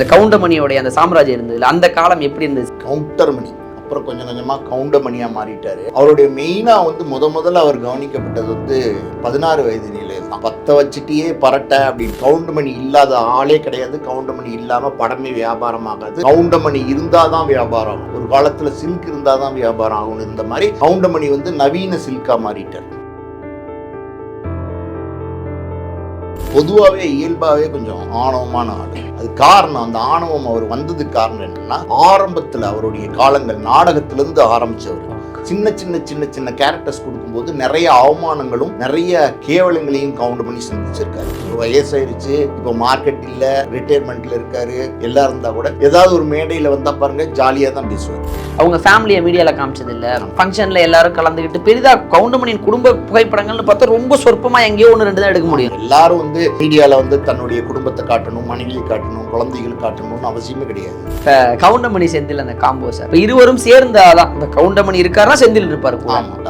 இந்த கவுண்டமணியோடைய அந்த சாம்ராஜ்யம் இருந்தது அந்த காலம் எப்படி இருந்தது? கவுண்டர் மணி அப்புறம் கொஞ்சம் கொஞ்சமா கவுண்டர் மணியா மாறிட்டாரு. அவருடைய மெயினா வந்து முத முதல்ல அவர் கவனிக்கப்பட்டது வந்து பதினாறு வயது நிலையில் தான். பத்த வச்சுட்டே பரட்ட அப்படின்னு. கவுண்டமணி இல்லாத ஆளே கிடையாது. கவுண்டமணி மணி இல்லாம படமே வியாபாரம் ஆகாது கவுண்டமணி மணி இருந்தாதான் வியாபாரம் ஆகும். ஒரு காலத்துல சில்க் இருந்தாதான் வியாபாரம் ஆகும் இந்த மாதிரி கவுண்டமணி வந்து நவீன சில்கா மாறிட்டார். பொதுவாகவே இயல்பாகவே கொஞ்சம் ஆணவமான ஆடு அது காரணம் அந்த ஆணவம் அவர் வந்ததுக்கு காரணம் என்னன்னா ஆரம்பத்தில் அவருடைய காலங்கள் நாடகத்திலிருந்து ஆரம்பிச்சவர். சின்ன சின்ன சின்ன சின்ன கேரக்டர்ஸ் கொடுக்கும்போது நிறைய அவமானங்களும் நிறைய கேவலங்களையும் கவுண்ட் பண்ணி சந்திச்சிருக்காரு. வயசாயிருச்சு இப்போ மார்க்கெட் இல்ல ரிட்டையர்மெண்ட்ல இருக்காரு எல்லாம் இருந்தா கூட ஏதாவது ஒரு மேடையில வந்தா பாருங்க ஜாலியா தான் பேசுவார். அவங்க ஃபேமிலியை மீடியால காமிச்சது இல்ல ஃபங்க்ஷன்ல எல்லாரும் கலந்துக்கிட்டு பெரிதா கவுண்டமணியின் குடும்ப புகைப்படங்கள்னு பார்த்தா ரொம்ப சொற்பமா எங்கேயோ ஒன்று ரெண்டு தான் எடுக்க முடியும். எல்லாரும் வந்து மீடியால வந்து தன்னுடைய குடும்பத்தை காட்டணும் மனைவியை காட்டணும் குழந்தைகள் காட்டணும்னு அவசியமே கிடையாது. கவுண்டமணி செந்தில் அந்த காம்போ சார் இருவரும் சேர்ந்தாதான் இந்த கவுண்டமணி இருக்காருன்னா செந்தில் இருப்பாரு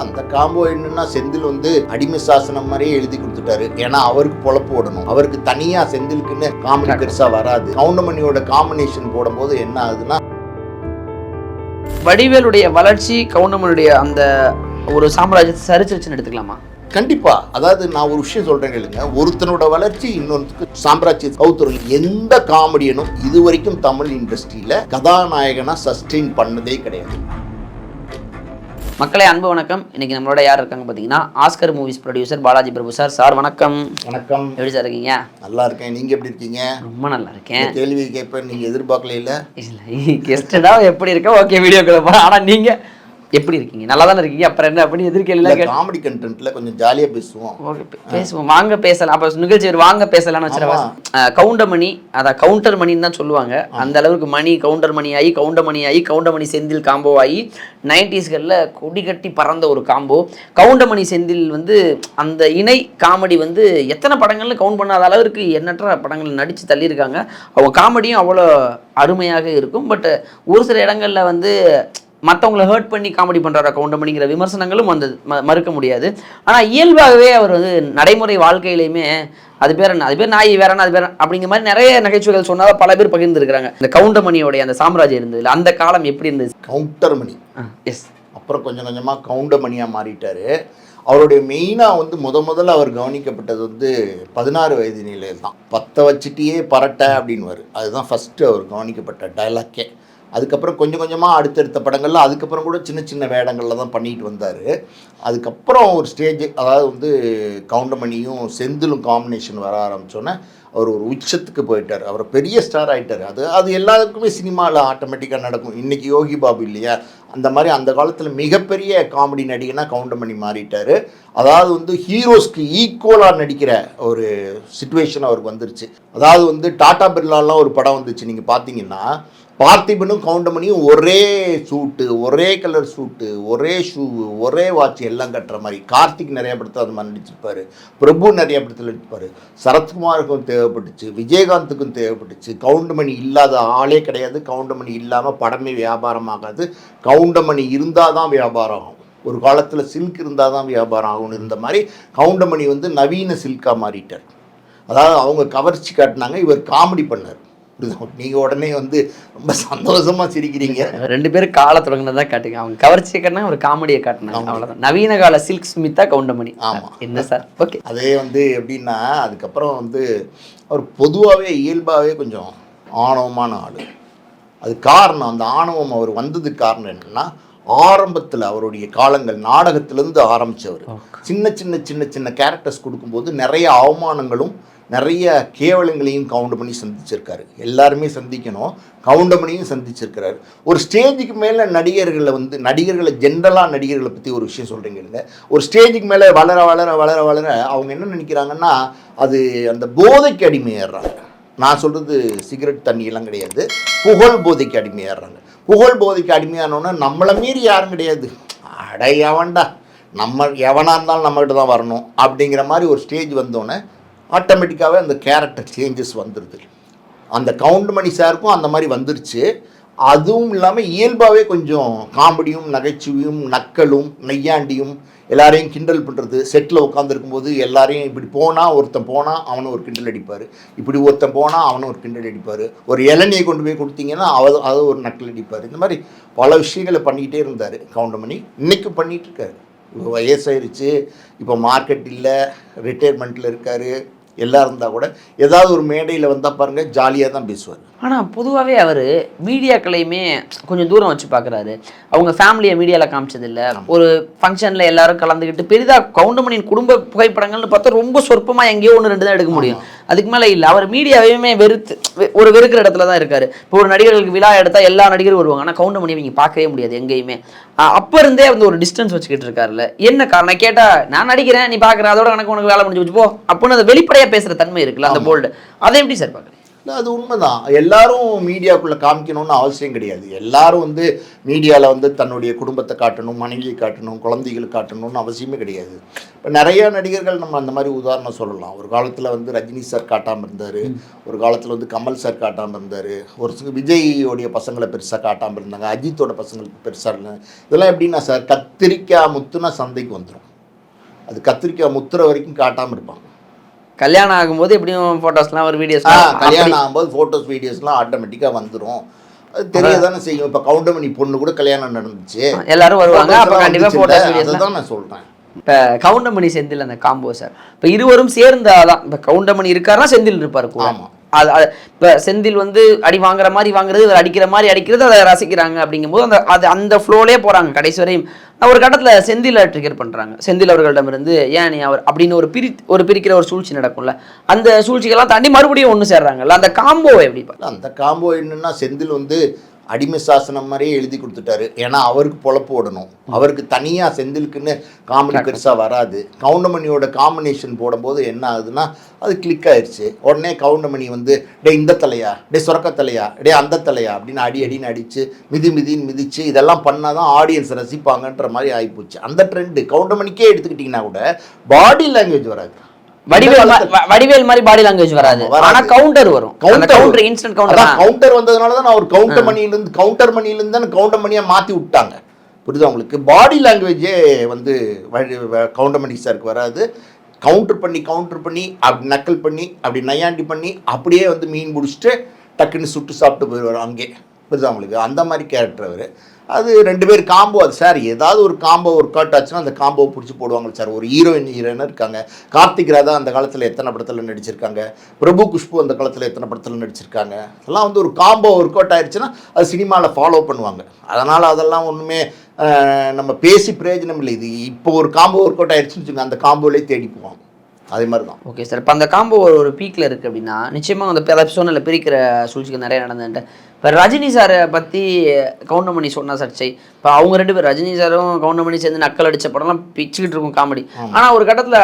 அந்த காம்போ என்னன்னா செந்தில் வந்து அடிமை சாசனம் மாதிரியே எழுதி கொடுத்துட்டாரு. ஏன்னா அவருக்கு பொழப்பு ஓடணும். அவருக்கு தனியா செந்திலுக்குன்னு காமெடி பெருசா வராது. கவுண்டமணியோட காம்பினேஷன் போடும்போது என்ன ஆகுதுன்னா வடிவேலுடைய வளர்ச்சி கவுண்டமணியுடைய அந்த ஒரு சாம்ராஜ்யத்தை சரிச்சிருச்சுன்னு எடுத்துக்கலாமா? கண்டிப்பா. அதாவது நான் ஒரு விஷயம் சொல்றேன் கேளுங்க. ஒருத்தனோட வளர்ச்சி இன்னொருத்துக்கு சாம்ராஜ்ய கௌத்தரும் எந்த காமெடியனும் இது வரைக்கும் தமிழ் இண்டஸ்ட்ரியில கதாநாயகனா சஸ்டெயின் பண்ணதே கிடையாது. மக்களே அன்பு வணக்கம். இன்னைக்கு நம்மளோட யார் இருக்காங்க பார்த்தீங்கன்னா Oscar movies producer Balaji Prabhu sir. Sir வணக்கம். வணக்கம். எப்படி சார் இருக்கீங்க? நல்லா இருக்கேன். நீங்க எப்படி இருக்கீங்க? ரொம்ப நல்லா இருக்கேன். கேள்வி கேட்பேன். நீங்க எதிர்பார்க்கல இல்ல இல்லை கெஸ்டடா எப்படி இருக்க? ஓகே வீடியோக்குள்ள போகிறேன் ஆனால் நீங்க எப்படி இருக்கீங்க? நல்லா தானே இருக்கீங்க? அப்புறம் என்ன? அப்படி எதிர்கேள்வி காமெடி கண்டென்ட்ல கொஞ்சம் ஜாலியா பேசுவோம். பேசுவோம். வாங்க பேசலாம். அப்போ நிகழ்ச்சி வாங்க பேசலாம்னு வச்சுருவா கவுண்டர் மணி அதான் கவுண்டர் மணின்னு தான் சொல்லுவாங்க. அந்த அளவுக்கு மணி கவுண்டர் மணி ஆகி கவுண்டர் மணி ஆகி கவுண்டர் மணி செந்தில் காம்போ ஆகி நைன்டிஸ்களில் கொடி கட்டி பறந்த ஒரு காம்போ கவுண்டர் மணி செந்தில் வந்து அந்த இணை காமெடி வந்து எத்தனை படங்கள்ல கவுண்ட் பண்ணாத அளவுக்கு எண்ணற்ற படங்கள் நடித்து தள்ளியிருக்காங்க. அவங்க காமெடியும் அவ்வளோ அருமையாக இருக்கும். பட் ஒரு சில இடங்களில் வந்து மற்றவங்கள ஹர்ட் பண்ணி காமெடி பண்ணுறாரு கவுண்டமணிங்கிற விமர்சனங்களும் வந்தது மறுக்க முடியாது. ஆனால் இயல்பாகவே அவர் வந்து நடைமுறை வாழ்க்கையிலையுமே அது பேர் என்ன? அது பேர் நாய் வேற அது பேர் அப்படிங்கிற மாதிரி நிறைய நகைச்சுவைகள் சொன்னால் பல பேர் பகிர்ந்துருக்காங்க இந்த கவுண்டமணியோடைய அந்த சாம்ராஜ்யம் இருந்ததுல அந்த காலம் எப்படி இருந்தது? கவுண்டர் மணி எஸ் அப்புறம் கொஞ்சம் கொஞ்சமா கவுண்டர் மணியா மாறிட்டாரு. அவருடைய மெயினாக வந்து முத முதல்ல அவர் கவனிக்கப்பட்டது வந்து பதினாறு வயது நிலையில் தான் பத்த வச்சுட்டியே பரட்ட அப்படின்னு அதுதான் ஃபஸ்ட்டு அவர் கவனிக்கப்பட்ட டைலாக்கே அதுக்கப்புறம் கொஞ்சம் கொஞ்சமாக அடுத்தடுத்த படங்களில் அதுக்கப்புறம் கூட சின்ன சின்ன வேடங்களில் தான் பண்ணிட்டு வந்தார். அதுக்கப்புறம் ஒரு ஸ்டேஜ் அதாவது வந்து கவுண்டமணியும் செந்திலும் காம்பினேஷன் வர ஆரம்பித்தோன்னே அவர் ஒரு உச்சத்துக்கு போயிட்டார். அவர் பெரிய ஸ்டார் ஆகிட்டார் அது அது எல்லாருக்குமே சினிமாவில் ஆட்டோமேட்டிக்காக நடக்கும். இன்றைக்கி யோகி பாபு இல்லையா? அந்த மாதிரி அந்த காலத்தில் மிகப்பெரிய காமெடி நடிகனா கவுண்டமணி மாறிட்டார். அதாவது வந்து ஹீரோஸ்க்கு ஈக்குவலாக நடிக்கிற ஒரு சுச்சுவேஷன் அவருக்கு வந்துருச்சு. அதாவது வந்து டாடா பிர்லாலாம் ஒரு படம் வந்துச்சு. நீங்கள் பார்த்தீங்கன்னா பார்த்திபனும் கவுண்டமணியும் ஒரே சூட்டு ஒரே கலர் சூட்டு ஒரே ஷூ ஒரே வாட்ச் எல்லாம் கட்டுற மாதிரி. கார்த்திக் நிறைய படத்தில் அது மாதிரி நடிச்சிருப்பார். பிரபு நிறைய படத்தில் நடிச்சிருப்பார். சரத்குமாருக்கும் தேவைப்பட்டுச்சு விஜயகாந்துக்கும் தேவைப்பட்டுச்சு. கவுண்டமணி இல்லாத ஆளே கிடையாது. கவுண்டமணி இல்லாமல் படமே வியாபாரம் ஆகாது கவுண்டமணி இருந்தால் தான் வியாபாரம் ஆகும். ஒரு காலத்தில் சில்க் இருந்தால் தான் வியாபாரம் ஆகும்னு இருந்த மாதிரி கவுண்டமணி வந்து நவீன சில்காக மாறிட்டார். அதாவது அவங்க கவர்ச்சி காட்டினாங்க இவர் காமெடி பண்ணார். நீங்கள் உடனே வந்து ரொம்ப சந்தோஷமாக சிரிக்கிறீங்க. ரெண்டு பேரும் கால தொடங்கினதா காட்டுங்க. அவங்க கவர்ச்சியை காட்டினா ஒரு காமெடியை காட்டினாங்க. அவ்வளோதான் நவீன கால சில்க் ஸ்மிதா கவுண்டமணி. ஆமா. என்ன சார்? ஓகே. அதே வந்து எப்படின்னா அதுக்கப்புறம் வந்து அவர் பொதுவாகவே இயல்பாகவே கொஞ்சம் ஆணவமான ஆள். அது காரணம் அந்த ஆணவம் அவர் வந்ததுக்கு காரணம் என்னன்னா ஆரம்பத்தில் அவருடைய காலங்கள் நாடகத்திலேருந்து ஆரம்பிச்சவர். சின்ன சின்ன சின்ன சின்ன கேரக்டர்ஸ் கொடுக்கும்போது நிறைய அவமானங்களும் நிறைய கேவலங்களையும் கவுண்டமணி சந்திச்சிருக்காரு. எல்லாருமே சந்திக்கணும். கவுண்டமணியும் சந்திச்சிருக்கிறாரு. ஒரு ஸ்டேஜுக்கு மேலே நடிகர்களை வந்து நடிகர்களை ஜென்ரலாக நடிகர்களை பற்றி ஒரு விஷயம் சொல்கிறீங்க ஒரு ஸ்டேஜுக்கு மேலே வளர வளர வளர வளர அவங்க என்ன நினைக்கிறாங்கன்னா அது அந்த போதைக்கு அடிமையாடுறாங்க நான் சொல்கிறது சிகரெட் தண்ணியெல்லாம் கிடையாது. புகழ் போதைக்கு அடிமையாடுறாங்க புகழ் போதைக்கு அடிமையானோன்னா நம்மளை மீறி யாரும் கிடையாது. அடையவன்டா எவன்டா. நம்ம எவனாக இருந்தாலும் நம்மகிட்ட தான் வரணும் அப்படிங்கிற மாதிரி ஒரு ஸ்டேஜ் வந்தோடனே ஆட்டோமேட்டிக்காகவே அந்த கேரக்டர் சேஞ்சஸ் வந்துடுது அந்த கவுண்ட் மணி சாருக்கும் அந்த மாதிரி வந்துருச்சு. அதுவும் இல்லாமல் இயல்பாகவே கொஞ்சம் காமெடியும் நகைச்சுவையும் நக்கலும் நெய்யாண்டியும் எல்லாரையும் கிண்டல் பண்ணுறது செட்டில் உட்காந்துருக்கும் போது எல்லாரையும் இப்படி போனால் ஒருத்தன் போனால் அவனை ஒரு கிண்டல் அடிப்பார். இப்படி ஒருத்தன் போனால் அவனை ஒரு கிண்டல் அடிப்பார். ஒரு இளநியை கொண்டு போய் கொடுத்தீங்கன்னா அவ அதை ஒரு நக்கல் அடிப்பார். இந்த மாதிரி பல விஷயங்களை பண்ணிக்கிட்டே இருந்தார் கவுண்டமணி இன்னைக்கு பண்ணிகிட்ருக்காரு இப்போ வயசாயிருச்சு. இப்போ மார்க்கெட் இல்லை. ரிட்டையர்மெண்ட்டில் இருக்கார். எல்லாம் இருந்தால் கூட ஏதாவது ஒரு மேடையில் வந்தால் பாருங்கள் ஜாலியாக தான் பேசுவார். ஆனால் பொதுவாகவே அவர் மீடியாக்களையுமே கொஞ்சம் தூரம் வச்சு பார்க்குறாரு அவங்க ஃபேமிலியை மீடியாவில் காமிச்சதில்ல. ஒரு ஃபங்க்ஷனில் எல்லாரும் கலந்துக்கிட்டு பெரிதாக கவுண்டமணியின் குடும்ப புகைப்படங்கள்னு பார்த்தா ரொம்ப சொற்பமாக எங்கேயோ ஒன்று ரெண்டு தான் எடுக்க முடியும். அதுக்கு மேலே இல்லை. அவர் மீடியாவையுமே வெறுத்து ஒரு வெறுக்கிற இடத்துல தான் இருக்காரு. இப்போ ஒரு நடிகர்களுக்கு விழா எடுத்தால் எல்லா நடிகரும் வருவாங்க. ஆனால் கவுண்டமணி இவங்க பார்க்கவே முடியாது எங்கேயுமே. அப்ப இருந்தே வந்து ஒரு டிஸ்டன்ஸ் வச்சுக்கிட்டு இருக்காருல்ல. என்ன காரணம்? கேட்டா நான் நடிக்கிறேன் நீ பார்க்குற அதோட எனக்கு உனக்கு வேலை முடிஞ்சு போச்சு போ. அப்படின்னு அந்த வெளிப்படையாக பேசுகிற தன்மை இருக்குல்ல அந்த போல்டு அதை எப்படி சார் பார்க்குறீங்க இல்லை அது உண்மைதான். எல்லாரும் மீடியாக்குள்ளே காமிக்கணும்னு அவசியம் கிடையாது. எல்லாரும் வந்து மீடியாவில் வந்து தன்னுடைய குடும்பத்தை காட்டணும் மனைவியை காட்டணும் குழந்தைகளை காட்டணும்னு அவசியமே கிடையாது. இப்போ நிறைய நடிகர்கள் நம்ம அந்த மாதிரி உதாரணம் சொல்லலாம். ஒரு காலத்தில் வந்து ரஜினி சார் காட்டாமல் இருந்தார். ஒரு காலத்தில் வந்து கமல் சார் காட்டாமல் இருந்தார். ஒரு சில விஜயோடைய பசங்களை பெருசாக காட்டாமல் இருந்தாங்க. அஜித்தோட பசங்களுக்கு பெருசாக இருந்தாங்க இதெல்லாம் எப்படின்னா சார் கத்திரிக்காய் முத்துனா சந்தைக்கு வந்துடும் அது கத்திரிக்காய் முத்துற வரைக்கும் காட்டாமல் இருப்பாங்க கல்யாணம் ஆகும்போது எப்படியும் ஃபோட்டோஸ்லாம் ஒரு வீடியோஸ் கல்யாணம் ஆகும்போது ஃபோட்டோஸ் வீடியோஸ்லாம் ஆட்டோமேட்டிக்காக வந்துடும் அது தெரிய தானே செய்யும். இப்போ கவுண்டமணி பொண்ணு கூட கல்யாணம் நடந்துச்சு. எல்லாரும் வருவாங்க. அப்போ கண்டிப்பாக ஃபோட்டோஸ் வீடியோஸ் அதுதான் நான் சொல்கிறேன் இப்போ கவுண்டமணி செந்தில் அந்த காம்போ சார் இப்போ இருவரும் சேர்ந்தாதான் இப்போ கவுண்டமணி இருக்காருன்னா செந்தில் இருப்பார் கூட. ஆமா. அது இப்போ செந்தில் வந்து அடி வாங்குற மாதிரி வாங்குறது இவர் அடிக்கிற மாதிரி அடிக்கிறது அதை ரசிக்கிறாங்க அப்படிங்கும்போது அந்த அது அந்த ஃப்ளோலே போகிறாங்க கடைசி வரையும். ஒரு கட்டத்தில் செந்தில ட்ரிகர் பண்ணுறாங்க செந்தில் அவர்களிடமிருந்து ஏன் நீ அவர் அப்படின்னு ஒரு பிரி ஒரு பிரிக்கிற ஒரு சூழ்ச்சி நடக்கும்ல. அந்த சூழ்ச்சிகள்லாம் தாண்டி மறுபடியும் ஒன்று சேர்றாங்கல்ல. அந்த காம்போவை எப்படி அந்த காம்போ என்னன்னா செந்தில் வந்து அடிமை சாசனம் மாதிரியே எழுதி கொடுத்துட்டாரு. ஏன்னா அவருக்கு பொழப்பு ஓடணும். அவருக்கு தனியாக செந்திலுக்குன்னு காமெடி பெருசாக வராது. கவுண்டமணியோட காம்பினேஷன் போடும்போது என்ன ஆகுதுன்னா அது கிளிக் ஆயிடுச்சு உடனே கவுண்டமணி வந்து டே இந்த தலையா? டே சுரக்க தலையா? டே அந்த தலையா? அப்படின்னு அடி அடின்னு அடிச்சு மிதி மிதின்னு மிதிச்சு இதெல்லாம் பண்ணால் தான் ஆடியன்ஸ் ரசிப்பாங்கன்ற மாதிரி ஆகிப்போச்சு அந்த ட்ரெண்டு கவுண்டமணிக்கே எடுத்துக்கிட்டிங்கன்னா கூட பாடி லாங்குவேஜ் வராது. வடிவேல் வடிவேல் மாதிரி பாடி லாங்குவேஜ் வராது. ஆனா கவுண்டர் வரும். Counter counter instant counter counter வந்ததுனால தான் அவர் கவுண்டர் மணியிலிருந்து கவுண்டர் மணியிலிருந்து தான் கவுண்டர் மணியா மாத்தி விட்டாங்க. புரியுதா உங்களுக்கு? பாடி லாங்குவேஜே வந்து கவுண்டர் மணி சாருக்கு வராது. கவுண்டர் பண்ணி கவுண்டர் பண்ணி அப்படி நக்கல் பண்ணி அப்படி நையாண்டி பண்ணி அப்படியே வந்து மீன் பிடிச்சிட்டு டக்குன்னு சுட்டு சாப்பிட்டு போயிடுவார் அங்கே. புரியுதா அந்த மாதிரி கேரக்டர் அவர். அது ரெண்டு பேர் காம்போ அது சார் ஏதாவது ஒரு காம்போ ஒர்க் அவுட் ஆச்சுன்னா அந்த காம்போவை பிடிச்சி போடுவாங்க சார் ஒரு ஹீரோயின் ஹீரோயினாக இருக்காங்க. கார்த்திக் ராதா அந்த காலத்தில் எத்தனை படத்தில் நடிச்சிருக்காங்க? பிரபு குஷ்பு அந்த காலத்தில் எத்தனை படத்தில் நடிச்சிருக்காங்க? அதெல்லாம் வந்து ஒரு காம்போ ஒர்க் அவுட் ஆயிடுச்சுன்னா அது சினிமாவில் ஃபாலோ பண்ணுவாங்க. அதனால் அதெல்லாம் ஒன்றுமே நம்ம பேசி பிரயோஜனம் இல்லை. இது இப்போ ஒரு காம்போ ஒர்க் அவுட் ஆயிடுச்சுன்னு வச்சுக்கோங்க அந்த காம்போலே தேடி போவாங்க. அதே மாதிரி தான் ஓகே சார் இப்போ அந்த காம்போ ஒரு பீக்கில் இருக்குது அப்படின்னா நிச்சயமாக அந்த எபிசோனில் பிரிக்கிற சூழ்ச்சிகள் நிறைய நடந்துட்டு இப்போ ரஜினி சாரை பற்றி கவுண்டமணி சொன்ன சர்ச்சை. இப்போ அவங்க ரெண்டு பேர் ரஜினி சாரும் கவுண்டமணி சேர்ந்து நக்கல் அடிச்ச படம்லாம் பிச்சுக்கிட்டு இருக்கும் காமெடி. ஆனால் ஒரு கட்டத்தில்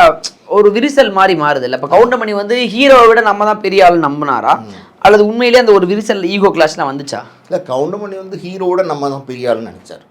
ஒரு விரிசல் மாதிரி மாறுது இல்லை. இப்போ கவுண்டமணி வந்து ஹீரோவை விட நம்ம தான் பெரிய ஆள் நம்பினாரா? அல்லது உண்மையிலேயே அந்த ஒரு விரிசல் ஈகோ கிளாஸ்லாம் வந்துச்சா? இல்லை கவுண்டமணி வந்து ஹீரோவோட நம்ம தான் பெரிய ஆள்னு நினச்சார்.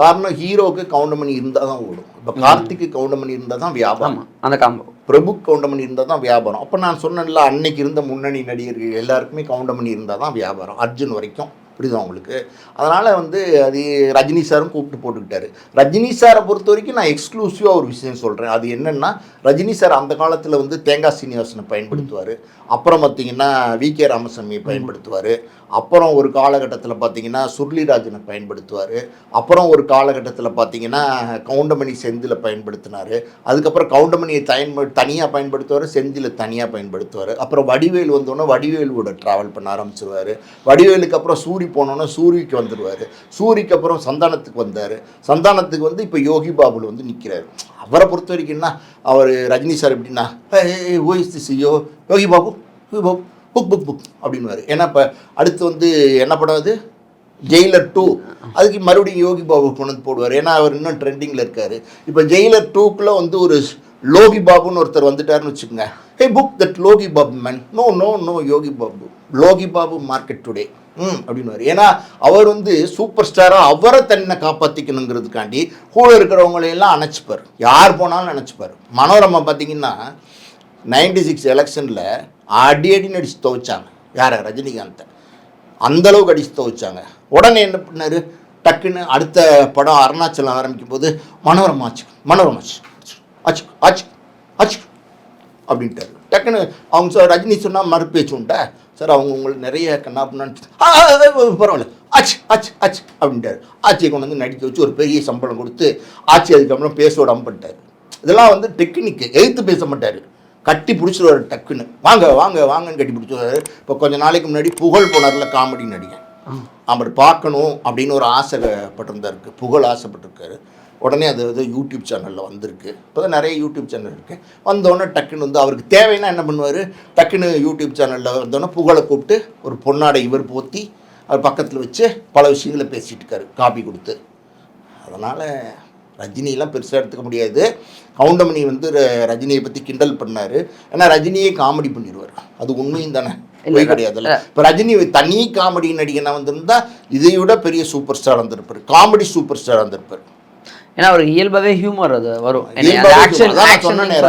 காரணம் ஹீரோவுக்கு கவுண்டமணி இருந்தால் தான் ஓடும். இப்போ கார்த்திக்கு கவுண்டமணி இருந்தால் தான் வியாபாரம். அந்த காம்போ. பிரபு கவுண்டமணி இருந்தால் தான் வியாபாரம். அப்போ நான் சொன்னேன்ல அன்னைக்கு இருந்த முன்னணி நடிகர்கள் எல்லாருக்குமே கவுண்டமணி இருந்தால் தான் வியாபாரம். அர்ஜுன் வரைக்கும். புரியுதா உங்களுக்கு? அதனால் வந்து அது ரஜினி சாரும் கூப்பிட்டு போட்டுக்கிட்டாரு. ரஜினி சாரை பொறுத்த வரைக்கும் நான் எக்ஸ்க்ளூசிவாக ஒரு விஷயம் சொல்கிறேன் அது என்னென்னா ரஜினி சார் அந்த காலத்தில் வந்து தேங்காய் சீனிவாசனை பயன்படுத்துவார். அப்புறம் பார்த்தீங்கன்னா வி. கே. ராமசாமியை பயன்படுத்துவார். அப்புறம் ஒரு காலகட்டத்தில் பார்த்தீங்கன்னா சுருளிராஜனை பயன்படுத்துவார். அப்புறம் ஒரு காலகட்டத்தில் பார்த்தீங்கன்னா கவுண்டமணி செந்தில பயன்படுத்தினார். அதுக்கப்புறம் கவுண்டமணியை பயன்ப தனியாக பயன்படுத்துவார் செந்தில தனியாக பயன்படுத்துவார். அப்புறம் வடிவேல் வந்தோன்னே வடிவேலோட ட்ராவல் பண்ண ஆரம்பிச்சிருவார். வடிவேலுக்கு அப்புறம் சூரி போனோன்னா சூரிக்கு வந்துடுவார் சூரிக்கு அப்புறம் சந்தானத்துக்கு வந்தார். சந்தானத்துக்கு வந்து இப்போ யோகி பாபுல வந்து நிற்கிறாரு அவரை பொறுத்த வரைக்கும் என்ன? அவர் ரஜினி சார் எப்படின்னா oh this yo Yogi Babu. Yogi Babu. Book book book. அப்படின்வார் ஏன்னா இப்போ அடுத்து வந்து என்ன படம் அது? ஜெயிலர் டூ அதுக்கு மறுபடியும் யோகி பாபு கொண்டு வந்து போடுவார். ஏன்னா அவர் இன்னும் ட்ரெண்டிங்கில் இருக்கார். இப்போ ஜெயிலர் டூக்குள்ளே வந்து ஒரு லோகி பாபுன்னு ஒருத்தர் வந்துட்டாருன்னு வச்சுக்கோங்க. Hey book that Logi Babu man no no no Yogi Babu Logi Babu market today ம். ஏன்னா அவர் வந்து சூப்பர் ஸ்டாராக அவரை தன்னை காப்பாற்றிக்கணுங்கிறதுக்காண்டி கூட இருக்கிறவங்களையெல்லாம் அணைச்சிப்பார். யார் போனாலும் நினச்சிப்பார் மனோரமா பார்த்தீங்கன்னா நைன்டி சிக்ஸ் எலெக்ஷனில் அடி அடி நடிச்சு துவைச்சாங்க. யாரை? ரஜினிகாந்தை. அந்த அளவுக்கு அடிச்சு துவைச்சாங்க. உடனே என்ன பண்ணாரு? டக்குன்னு அடுத்த படம் அருணாச்சலம் ஆரம்பிக்கும் போது மனோரமா ஆச்சு. மனோரமா ஆச்சு. ஆச்சு ஆச்சு ஆச்சு. அப்படின்ட்டாரு. டக்குன்னு அவங்க சார் ரஜினி சொன்னால் மறுபேச்சு உண்டா? சார் அவங்க உங்களுக்கு நிறைய கண்ணா பண்ணான்னு பரவாயில்ல. ஆச்சு ஆச்சு ஆச்சு அப்படின்ட்டாரு. ஆட்சியை கொண்டு வந்து நடிக்க வச்சு ஒரு பெரிய சம்பளம் கொடுத்து ஆட்சி அதுக்கப்புறம் பேச விடாம பண்ணிட்டாரு. இதெல்லாம் வந்து டெக்னிக்கு எதிர்த்து பேச மாட்டார். கட்டி பிடிச்சிருவாரு டக்குன்னு. வாங்க வாங்க வாங்கன்னு கட்டி பிடிச்சிருவாரு. இப்போ கொஞ்ச நாளைக்கு முன்னாடி புகழ் போனார்ல காமெடி நடிகன். அவர் பார்க்கணும் அப்படின்னு ஒரு ஆசைப்பட்டிருந்தாருக்கு புகழ் ஆசைப்பட்டிருக்காரு. உடனே அது வந்து யூடியூப் சேனலில் வந்திருக்கு. இப்போ தான் நிறைய யூடியூப் சேனல் இருக்குது வந்தோடனே டக்குன்னு வந்து அவருக்கு தேவைன்னா என்ன பண்ணுவார்? டக்குன்னு யூடியூப் சேனலில் வந்தோடனே புகழை கூப்பிட்டு ஒரு பொன்னாடை இவர் போத்தி அவர் பக்கத்தில் வச்சு பல விஷயங்களை பேசிகிட்டு இருக்காரு காப்பி கொடுத்து. அதனால் ரஜினியெல்லாம் பெருசாக எடுத்துக்க முடியாது. கவுண்டமணி வந்து ரஜினியை பற்றி கிண்டல் பண்ணார். ஏன்னா ரஜினியே காமெடி பண்ணிடுவார். அது உண்மையும் தானே? இல்லை கிடையாதுல்ல. இப்போ ரஜினி தனி காமெடி நடிகனாக வந்திருந்தா இதை விட பெரிய சூப்பர் ஸ்டார் வந்திருப்பார். காமெடி சூப்பர் ஸ்டார் வந்திருப்பார். ஏன்னா அவருக்கு இயல்பாவே ஹியூமர் அது வரும்.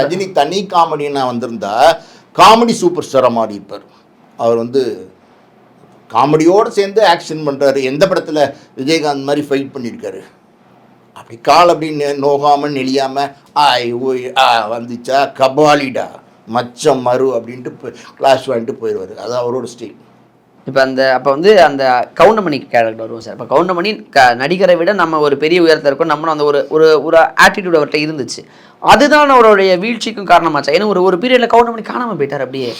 ரஜினி தனி காமெடினா வந்திருந்தா காமெடி சூப்பர் ஸ்டாராக மாறி இருப்பார். அவர் வந்து காமெடியோடு சேர்ந்து ஆக்ஷன் பண்ணுறாரு எந்த படத்தில் விஜயகாந்த் மாதிரி ஃபைட் பண்ணியிருக்காரு? அப்படி கால் அப்படி நெ- நோகாம நெளியாம ஆய் ஓய் ஆ வந்துச்சா கபாலிடா மச்சம் மறு அப்படின்ட்டு கிளாஸ் வாங்கிட்டு போயிடுவார். அது அவரோட ஸ்டைல் இப்போ அந்த அப்போ வந்து அந்த கவுண்டமணி கேரக்டர் வருவோம் சார். இப்போ கவுண்டமணி க நடிகரை விட நம்ம ஒரு பெரிய உயரத்தை இருக்கோம். நம்மளும் அந்த ஒரு ஒரு ஒரு ஆட்டிடியூட் அவர்கிட்ட இருந்துச்சு. அதுதான் அவருடைய வீழ்ச்சிக்கும் காரணமாச்சா. ஏன்னா ஒரு ஒரு பீரியடில் கவுண்டமணி காணாமல் போயிட்டார் அப்படியே.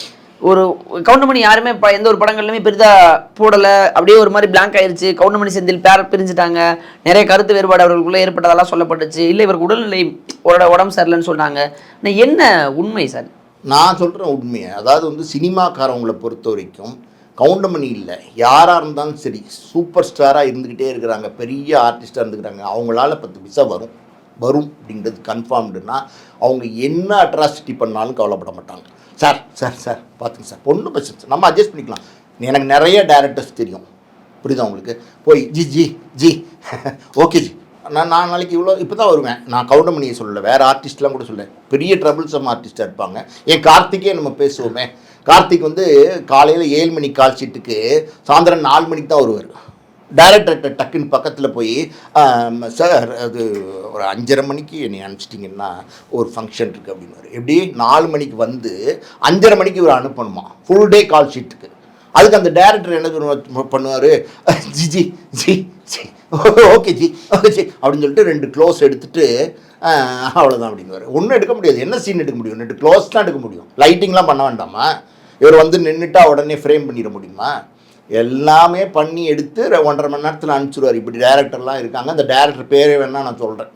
ஒரு கவுண்டமணி யாருமே இப்போ எந்த ஒரு படங்கள்லையுமே பெரிதாக போடலை. அப்படியே ஒரு மாதிரி பிளாங்க் ஆயிடுச்சு கவுண்டமணி செந்தில் பேர பிரிஞ்சுட்டாங்க. நிறைய கருத்து வேறுபாடு அவர்களுக்குள்ளே ஏற்பட்டதெல்லாம் சொல்லப்பட்டுச்சு. இல்லை இவருக்கு உடல்நிலை உடம்பு சரியில்லைன்னு சொன்னாங்க என்ன உண்மை சார்? நான் சொல்கிறேன் உண்மையை அதாவது வந்து சினிமாக்காரவங்களை பொறுத்த வரைக்கும் கவுண்டமணி இல்லை. யாராக இருந்தாலும் சரி சூப்பர் ஸ்டாராக இருந்துக்கிட்டே இருக்கிறாங்க. பெரிய ஆர்டிஸ்டாக இருந்துக்கிறாங்க. அவங்களால பத்து பைசா வரும். வரும் அப்படின்றது கன்ஃபார்ம்டுனா அவங்க என்ன அட்ராசிட்டி பண்ணாலும் கவலைப்பட மாட்டாங்க. சார் சார் சார் பார்த்துங்க சார். ஒன்றும் பிரச்சனை இல்லை. நம்ம அட்ஜஸ்ட் பண்ணிக்கலாம். எனக்கு நிறைய டேரக்டர்ஸ் தெரியும். புரியுதா உங்களுக்கு? போய் ஜி ஜி ஜி. ஓகே ஜி. நான் நான் நாளைக்கு இவ்வளோ இப்போ தான் வருவேன். நான் கவுண்டமணியை சொல்லலை வேறு ஆர்டிஸ்ட்லாம் கூட சொல்ல பெரிய ட்ரபிள்ஸம் ஆர்டிஸ்டாக இருப்பாங்க. ஏன் கார்த்திக்கே நம்ம பேசுவோமே. கார்த்திக் வந்து காலையில் ஏழு மணி கால் ஷீட்டுக்கு சாயந்தரம் நாலு மணிக்கு தான் வருவார். டைரக்டர்கிட்ட டக்குன்னு பக்கத்தில் போய் சார் அது ஒரு அஞ்சரை மணிக்கு என்னை அனுப்பிச்சிட்டிங்கன்னா ஒரு ஃபங்க்ஷன் இருக்குது அப்படின்னு எப்படி? நாலு மணிக்கு வந்து அஞ்சரை மணிக்கு இவர் அனுப்பணுமா? ஃபுல் டே கால் ஷீட்டுக்கு அதுக்கு அந்த டேரக்டர் என்ன பண்ணுவார்? G ji ji ji. Okay ji. Okay ji. அப்படின்னு சொல்லிட்டு ரெண்டு க்ளோஸ் எடுத்துட்டு அவ்வளோதான் அப்படின்னு ஒன்றும் எடுக்க முடியாது. என்ன சீன் எடுக்க முடியும்? ரெண்டு க்ளோஸ் தான் எடுக்க முடியும். லைட்டிங்லாம் பண்ண வேண்டாமா? இவர் வந்து நின்றுட்டா உடனே ஃப்ரேம் பண்ணிட முடியுமா? எல்லாமே பண்ணி எடுத்து ஒன்றரை மணி நேரத்தில் அனுப்பிச்சிடுவார் இப்படி டேரக்டர்லாம் இருக்காங்க. அந்த டேரக்டர் பேரே வேணால் நான் சொல்கிறேன்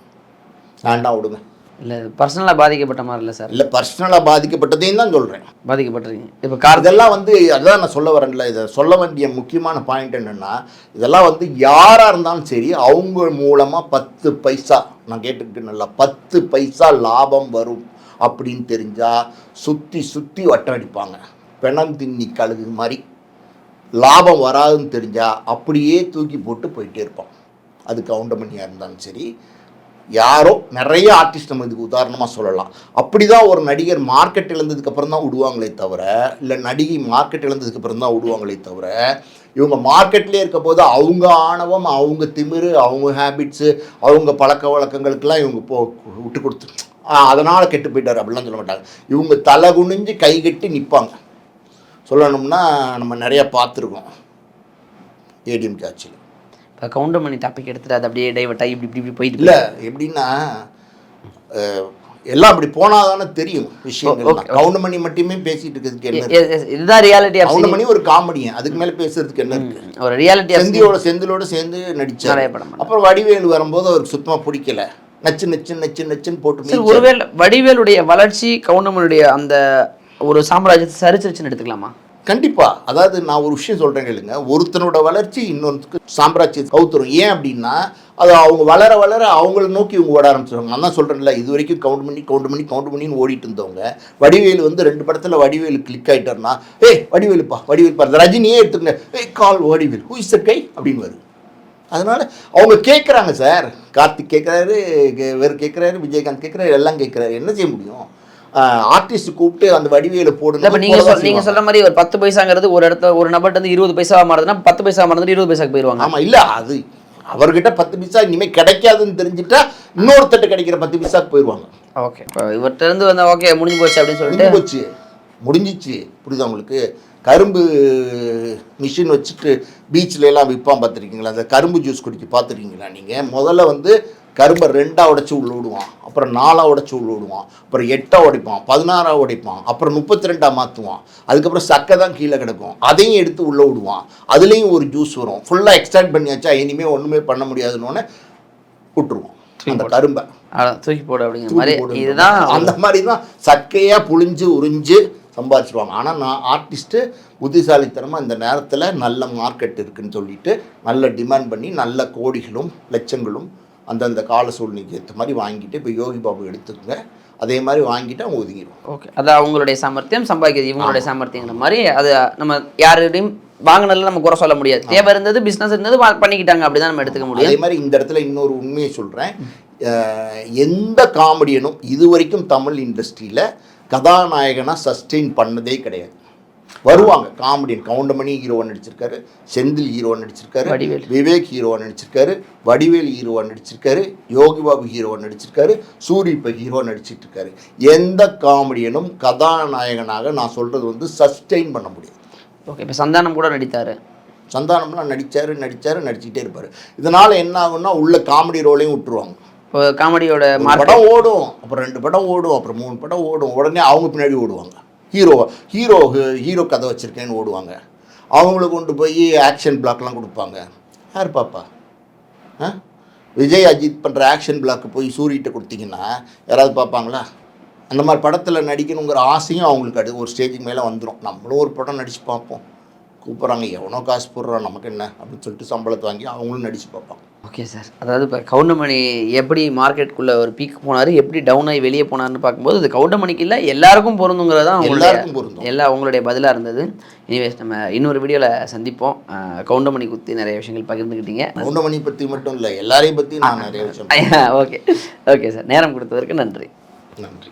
வேண்டாம் விடுங்க. இல்லை பர்சனலாக பாதிக்கப்பட்ட மாதிரி இல்லை சார் இல்லை பர்சனலாக பாதிக்கப்பட்டதையும் தான் சொல்கிறேன் பாதிக்கப்பட்டிருக்கீங்க. இப்போ கார் இதெல்லாம் வந்து அதான் நான் சொல்ல வரேன்ல இதை சொல்ல வேண்டிய முக்கியமான பாயிண்ட் என்னென்னா இதெல்லாம் வந்து யாராக இருந்தாலும் சரி அவங்க மூலமாக பத்து பைசா நான் கேட்டுக்கிட்டு நல்லா பத்து பைசா லாபம் வரும் அப்படின்னு தெரிஞ்சால் சுற்றி சுற்றி வட்டம் அடிப்பாங்க பெணம் தின்னி கழுகு மாதிரி. லாபம் வராதுன்னு தெரிஞ்சால் அப்படியே தூக்கி போட்டு போயிட்டே இருப்பான் அது கவுண்டமணியாக இருந்தாலும் சரி யாரோ நிறைய ஆர்டிஸ்ட் நம்ம இதுக்கு உதாரணமாக சொல்லலாம். அப்படி தான் ஒரு நடிகர் மார்க்கெட் இழந்ததுக்கப்புறம் தான் விடுவாங்களே தவிர இல்லை நடிகை மார்க்கெட் இழந்ததுக்கப்புறம் தான் விடுவாங்களே தவிர இவங்க மார்க்கெட்லேயே இருக்க போது அவங்க ஆணவம் அவங்க திமிரு அவங்க ஹேபிட்ஸு அவங்க பழக்க வழக்கங்களுக்கெல்லாம் இவங்க போ விட்டு கொடுத்து அதனால் கெட்டு போயிட்டார் அப்படிலாம் சொல்ல மாட்டாங்க. இவங்க தலை குனிஞ்சு கை கட்டி நிற்பாங்க சொல்லணும்னா நம்ம நிறைய பார்த்துருக்கோம். ஏடிஎம் காட்சியில் இப்போ கவுண்டமணி டாபிக் எடுத்துட்டு அது அப்படியே டைவர்ட் ஆகி இப்படி இப்படி இப்படி போயிட்டு இல்லை எப்படின்னா எல்லாம் அப்படி போனாதானே தெரியும் okay. கவுண்டமணி மட்டுமே பேசிட்டு இருக்கிறதுக்கு என்ன இதுதான் ரியாலிட்டி கவுண்டமணி ஒரு காமெடியன். அதுக்கு மேல பேசுறதுக்கு என்ன இருக்கு? ஒரு ரியாலிட்டி செந்தியோட செந்திலோட சேர்ந்து நடிச்சார். அப்புறம் வடிவேலு வரும்போது அவருக்கு சுத்தமா பிடிக்கல. நச்சு நச்சு நச்சு நச்சுன்னு போட்டு. ஒருவேளை வடிவேலுடைய வளர்ச்சி கவுண்டமனுடைய அந்த ஒரு சாம்ராஜ்யத்தை சரிச்சிருச்சுன்னு எடுத்துக்கலாமா? கண்டிப்பாக அதாவது நான் ஒரு விஷயம் சொல்கிறேன் கேளுங்க. ஒருத்தனோட வளர்ச்சி இன்னொருத்துக்கு சாம்ராஜ்ய கவுத்துரும். ஏன் அப்படின்னா அது அவங்க வளர வளர அவங்கள நோக்கி இவங்க ஓட ஆரம்பிச்சிருவாங்க. நான் தான் சொல்கிறேன்ல இது வரைக்கும் கவுண்ட் பண்ணி கவுண்ட் பண்ணி கவுண்ட் பண்ணின்னு ஓடிட்டு இருந்தவங்க வடிவேலு வந்து ரெண்டு படத்தில் வடிவேலு கிளிக் ஆகிட்டார்னா ஏய் வடிவேலுப்பா வடிவேலுப்பா அந்த ரஜினியே எடுத்துக்கங்க. ஏய் call Vadivel who is guy அப்படின்னு வருது. அதனால் அவங்க கேட்குறாங்க சார். கார்த்திக் கேட்குறாரு வேறு கேட்குறாரு விஜயகாந்த் கேட்குறாரு எல்லாம் கேட்குறாரு என்ன செய்ய முடியும்? ஆர்டிஸ்ட் கூப்பிட்டு அந்த வடிவேல போடணும் நீங்க நீங்க சொல்ற மாதிரி ஒரு பத்து பைசாங்கிறது ஒரு இடத்துல ஒரு நபர்ட்ட இருந்து இருபது பைசா மாறுதுன்னா பத்து பைசா மாறுது இருபது பைசாக்கு போயிருவாங்க. ஆமா இல்ல அது அவர்கிட்ட பத்து பைசா இனிமேல் கிடைக்காதுன்னு தெரிஞ்சுட்டா இன்னொருத்தட்ட கிடைக்கிற பத்து பைசாக்கு போயிடுவாங்க ஓகே. இவர்கிட்ட இருந்து வந்து ஓகே முடிஞ்சு போச்சு அப்படின்னு சொல்லிட்டு போச்சு. முடிஞ்சிச்சு. புரியுதா உங்களுக்கு? கரும்பு மிஷின் வச்சுட்டு பீச்சில் எல்லாம் விற்பான் பார்த்துருக்கீங்களா அந்த கரும்பு ஜூஸ் குடிக்க பார்த்துருக்கீங்களா நீங்கள் முதல்ல வந்து கரும்பை ரெண்டாக உடைச்சு உள்ள விடுவான். அப்புறம் நாலாக உடைச்சு உள்ள விடுவான். அப்புறம் எட்டாக உடைப்பான். பதினாறாக உடைப்பான். அப்புறம் முப்பத்தி ரெண்டாக மாற்றுவான் அதுக்கப்புறம் சக்கை தான் கீழே கிடக்கும். அதையும் எடுத்து உள்ளே விடுவான். அதுலேயும் ஒரு ஜூஸ் வரும். ஃபுல்லாக எக்ஸ்ட்ராக்ட் பண்ணியாச்சா? இனிமேல் ஒன்றுமே பண்ண முடியாதுன்னு விட்டுருவோம் அந்த கரும்பை. தூக்கி போடு அப்படிங்கிற மாதிரி இதுதான் அந்த மாதிரி தான் சக்கையாக புழிஞ்சு உறிஞ்சு சம்பாதிச்சிருவாங்க. ஆனால் நான் ஆர்டிஸ்ட்டு புத்திசாலித்தனமாக இந்த நேரத்தில் நல்ல மார்க்கெட் இருக்குன்னு சொல்லிட்டு நல்ல டிமாண்ட் பண்ணி நல்ல கோடிகளும் லட்சங்களும் அந்தந்த கால சூழ்நிலைக்கு ஏற்ற மாதிரி வாங்கிட்டு இப்போ யோகி பாபு எடுத்துக்கோங்க. அதே மாதிரி வாங்கிட்டு அவங்க ஒதுங்கிடுவோம் ஓகே. அது அவங்களுடைய சாமர்த்தியம் சம்பாதிக்கிறது இவங்களுடைய சாமர்த்தியங்கிற மாதிரி அது நம்ம யாருடையும் வாங்கினதுல நம்ம குறை சொல்ல முடியாது. தேவை இருந்தது பிஸ்னஸ் இருந்தது பண்ணிக்கிட்டாங்க அப்படிதான் நம்ம எடுத்துக்க முடியும். அதே மாதிரி இந்த இடத்துல இன்னொரு உண்மையை சொல்கிறேன் எந்த காமெடியனும் இது வரைக்கும் தமிழ் இண்டஸ்ட்ரியில் கதாநாயகனாக சஸ்டெயின் பண்ணதே கிடையாது. வருவாங்க. காமெடியன் கவுண்டமணி ஹீரோவா நடிச்சிருக்காரு. செந்தில் ஹீரோவா நடிச்சிருக்காரு. விவேக் ஹீரோவா நடிச்சிருக்காரு. வடிவேல் ஹீரோவா நடிச்சிருக்காரு. யோகி பாபு ஹீரோவா நடிச்சிருக்காரு. சூரி இப்போ ஹீரோவா நடிச்சிட்டு இருக்காரு எந்த காமெடியனும் கதாநாயகனாக நான் சொல்றது வந்து சஸ்டெயின் பண்ண முடியாது. ஓகே இப்போ சந்தானம் கூட நடித்தாரு. சந்தானம்லாம் நடிச்சாரு நடிச்சாரு நடிச்சிட்டே இருப்பாரு. இதனால என்ன ஆகும்னா உள்ள காமெடி ரோலையும் விட்டுருவாங்க. இப்போ காமெடியோட படம் ஓடும் அப்புறம் ரெண்டு படம் ஓடும் அப்புறம் மூணு படம் ஓடும். உடனே அவங்க பின்னாடி ஓடுவாங்க. ஹீரோ ஹீரோ ஹீரோ கதை வச்சுருக்கேன்னு ஓடுவாங்க. அவங்கள கொண்டு போய் ஆக்ஷன் பிளாக்லாம் கொடுப்பாங்க. யார் பாப்பா? ஆ? விஜய் அஜித் பண்ணுற ஆக்ஷன் பிளாக்கு போய் சூரிட்ட கொடுத்தீங்கன்னா யாராவது பார்ப்பாங்களா அந்த மாதிரி படத்தில் நடிக்கணுங்கிற ஆசையும் அவங்களுக்கு அது ஒரு ஸ்டேஜுக்கு மேலே வந்துடும் நம்மளும் ஒரு படம் நடித்து பார்ப்போம் கூப்பிட்றாங்க எவனோ காசு போடுறோம் நமக்கு என்ன? அப்படின்னு சொல்லிட்டு சம்பளத்தை வாங்கி அவங்களும் நடித்து பார்ப்பாங்க ஓகே சார். அதாவது இப்போ கவுண்டமணி எப்படி மார்க்கெட்டுக்குள்ளே ஒரு பீக் போனார் எப்படி டவுன் ஆகி வெளியே போனார்னு பார்க்கும்போது அது கவுண்டமணிக்கு இல்லை எல்லாருக்கும் பொருந்துங்கிறது தான் எல்லாருக்கும் பொருந்தும். எல்லா உங்களுடைய பதிலாக இருந்தது. எனிவேஸ் நம்ம இன்னொரு வீடியோவில் சந்திப்போம். கவுண்டமணி குத்தி நிறைய விஷயங்கள் பகிர்ந்துக்கிட்டீங்க கவுண்டமணி பற்றி மட்டும் இல்லை எல்லாரையும் பற்றி நான் நிறைய விஷயம் ஓகே. Okay sir. நேரம் கொடுத்ததற்கு நன்றி. நன்றி.